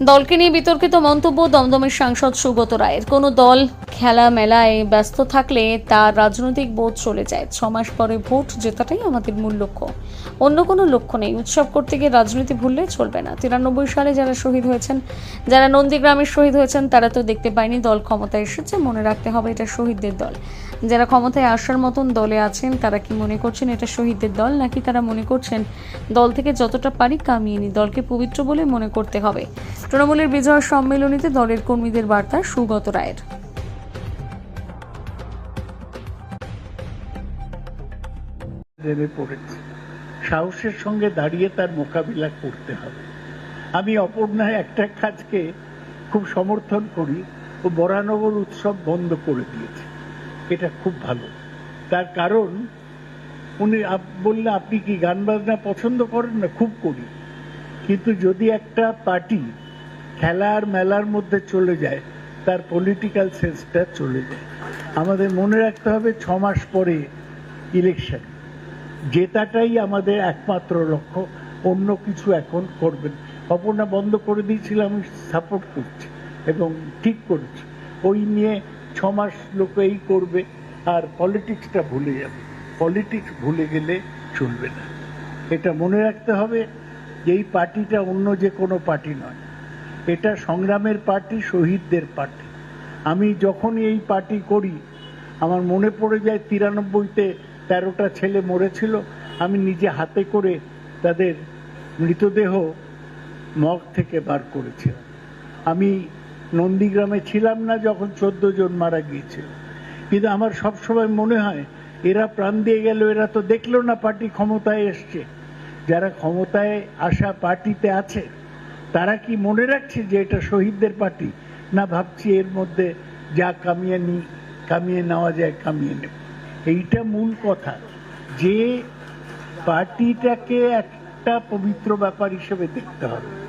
দলকে নিয়ে বিতর্কিত মন্তব্য দমদমের সাংসদ সুগত রায়ের। কোনো দল খেলা মেলায় ব্যস্ত থাকলে তার রাজনৈতিক বোধ চলে যায়। ছ মাস পরে ভোট জেতাটাই আমাদের মূল লক্ষ্য। অন্য কোনো লক্ষ্য নেই। উৎসব করতে গিয়ে রাজনীতি ভুললে চলবে না। তিরানব্বই সালে যারা শহীদ হয়েছেন, যারা নন্দীগ্রামের শহীদ হয়েছেন, তারা তো দেখতে পায়নি দল ক্ষমতায় এসেছে, মনে রাখতে হবে এটা শহীদদের দল। যারা ক্ষমতায় আসার মতন দলে আছেন, তারা কি মনে করছেন এটা শহীদদের দল? নাকি তারা মনে করছেন দল থেকে যতটা পারি কামিয়ে নি দলকে পবিত্র বলে মনে করতে হবে? তৃণমূলের বিজয় সম্মেলনীতে দলের কর্মীদের বার্তা সুগত রায়ের। নেমে পড়েছে সাহসের সঙ্গে দাঁড়িয়ে তার মোকাবিলা করতে হবে। আমি অপর্ণায় একটা কাজকে খুব সমর্থন করি ও বরানগর উৎসব বন্ধ করে দিয়েছে। এটা খুব ভালো। তার কারণ, উনি বললে আপনি কি গান বাজনা পছন্দ করেন না? খুব করি। কিন্তু যদি একটা পার্টি খেলা আর মেলার মধ্যে চলে যায়, তার পলিটিক্যাল সেন্সটা চলে যায়। আমাদের মনে রাখতে হবে ছ মাস পরে ইলেকশন জেতাটাই আমাদের একমাত্র লক্ষ্য, অন্য কিছু এখন করবেন। অপর্ণা বন্ধ করে দিয়েছিল আমি সাপোর্ট করছি এবং ঠিক করছি। ওই নিয়ে ছ মাস লোক এই করবে, আর পলিটিক্সটা ভুলে যাবে। পলিটিক্স ভুলে গেলে চলবে না। এটা মনে রাখতে হবে যে এই পার্টিটা অন্য যে কোনো পার্টি নয়। এটা সংগ্রামের পার্টি, শহীদদের পার্টি। আমি যখনই এই পার্টি করি, আমার মনে পড়ে যায় তিরানব্বইতে তেরোটা ছেলে মরেছিল। আমি নিজে হাতে করে তাদের মৃতদেহ মগ থেকে বার করেছিলাম। আমি নন্দীগ্রামে ছিলাম না যখন চোদ্দ জন মারা গিয়েছিল। কিন্তু আমার সবসময় মনে হয়, এরা প্রাণ দিয়ে গেল, এরা তো দেখল না পার্টি ক্ষমতায় এসছে। যারা ক্ষমতায় আসা পার্টিতে আছে, তারা কি মনে রাখছে যে এটা শহীদদের পার্টি? না ভাবছি এর মধ্যে যা কামিয়ে নি কামিয়ে নেওয়া যায়, কামিয়ে নেব। এইটা মূল কথা। যে পার্টিটাকে একটা পবিত্র ব্যাপার হিসেবে দেখতে হবে।